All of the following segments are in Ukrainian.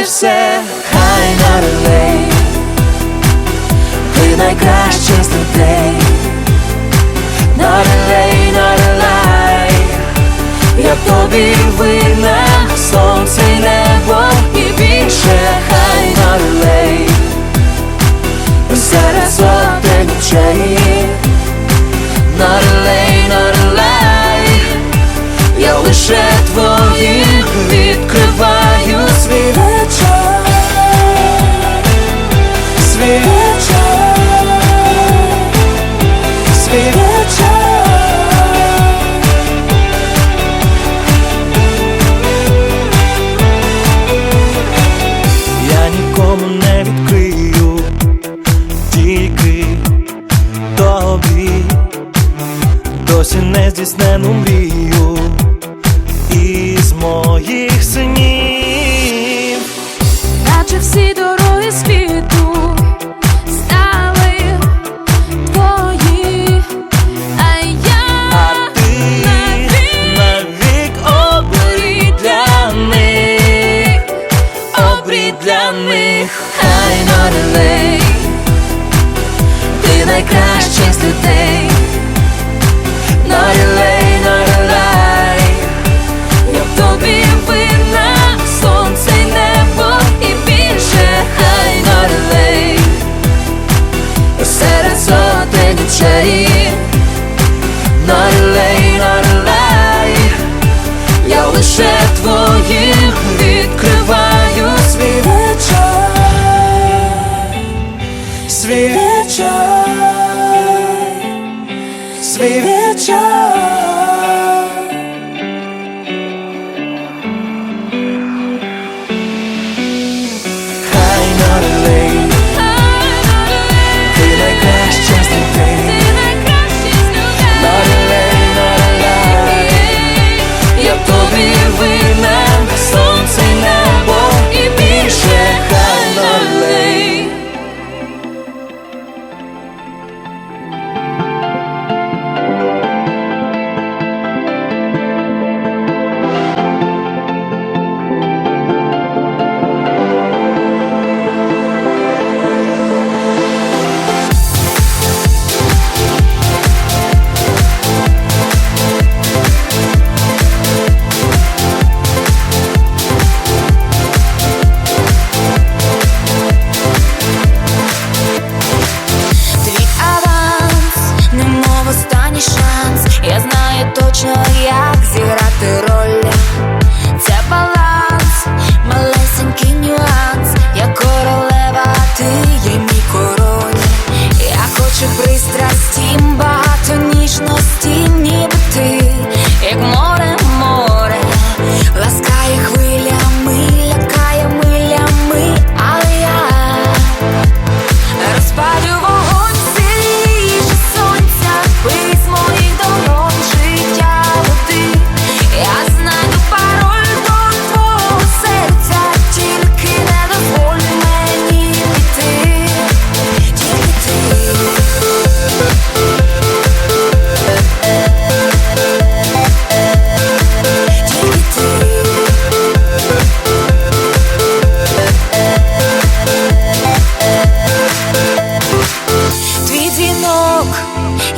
і все, хай нарелей, ти найкраще з людей, нарелей, нарелей, я тобі винна, сонце й небо і більше, хай нарелей, зараз одне нічей. всі дороги. свій вечір, свій вечір.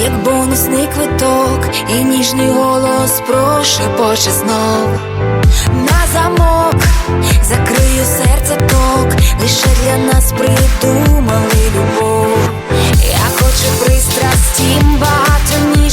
як бонусний квиток, і ніжний голос прошепоче знов на замок закрию серце ток, лише для нас придумали любов. Я хочу пристрастім багато ніж.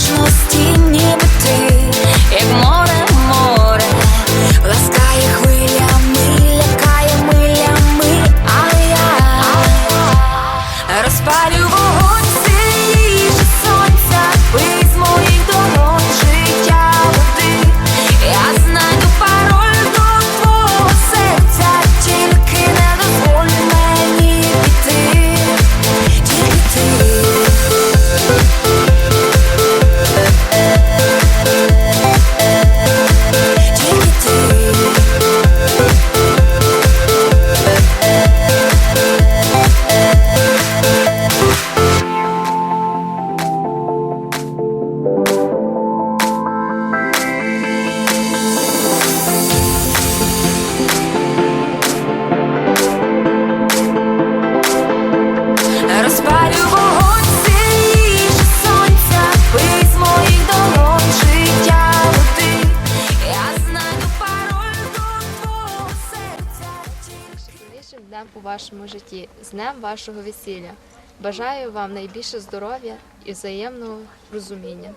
Вашому житті, з днем вашого весілля. Бажаю вам найбільше здоров'я і взаємного розуміння.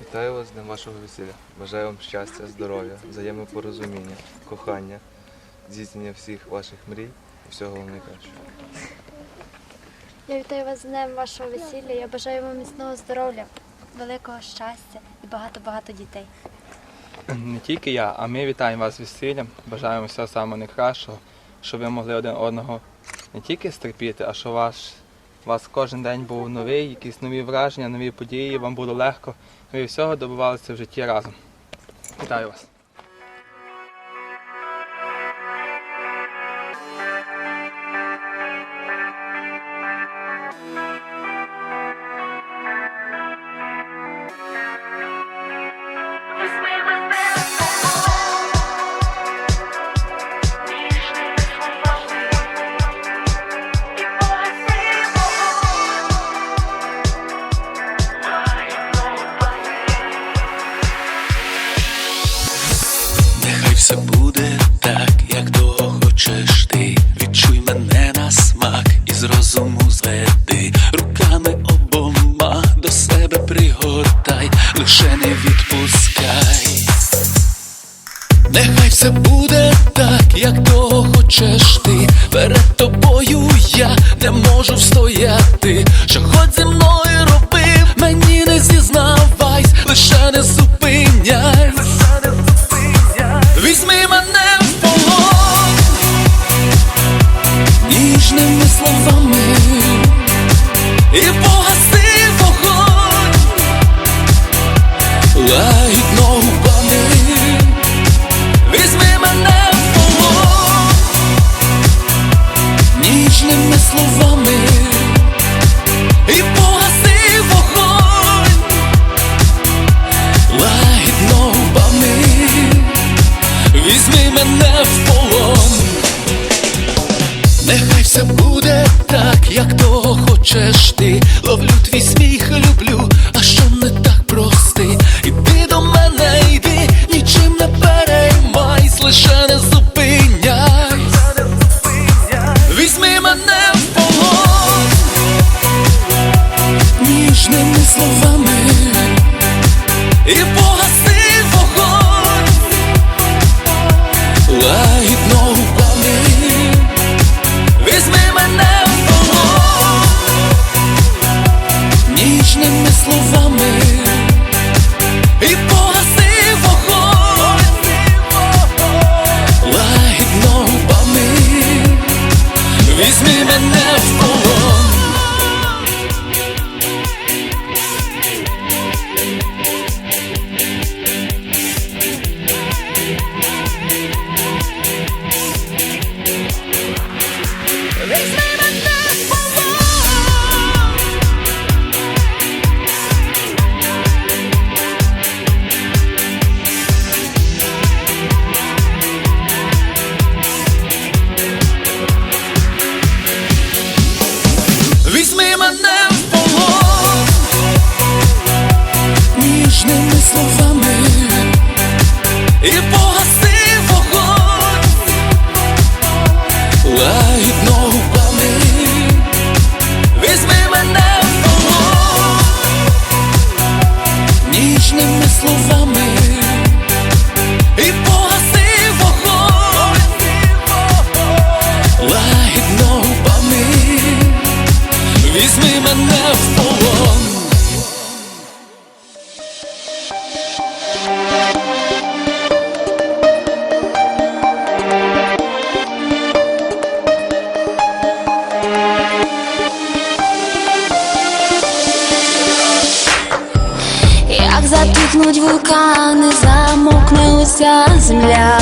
Вітаю вас з днем вашого весілля. Бажаю вам щастя, здоров'я, взаємопорозуміння, кохання, здійснення всіх ваших мрій і всього вам найкращого. Я вітаю вас з днем вашого весілля. Я бажаю вам міцного здоров'я, великого щастя і багато-багато дітей. Не тільки я, а ми вітаємо вас з весіллям, бажаємо всього самого найкращого, щоб ви могли один одного не тільки стерпіти, а щоб ваш, вас кожен день був новий, якісь нові враження, нові події, вам було легко, ви всього добувалися в житті разом. Вітаю вас! Лише не відпускай. Нехай все буде так, як того хочеш ти. Перед тобою я не можу встояти. Що хоч зі мною робив, мені не зізнавайсь, лише не зупиняй. Візьми мене в полон ніжними словами і погаси лагідно губами. Візьми мене в полон ніжними словами і погаси вогонь лагідно губами. Візьми мене в полон, нехай все буде так, як того хочеш ти. Ловлю твій сміх, ніжними словами. І погаси замокне уся земля.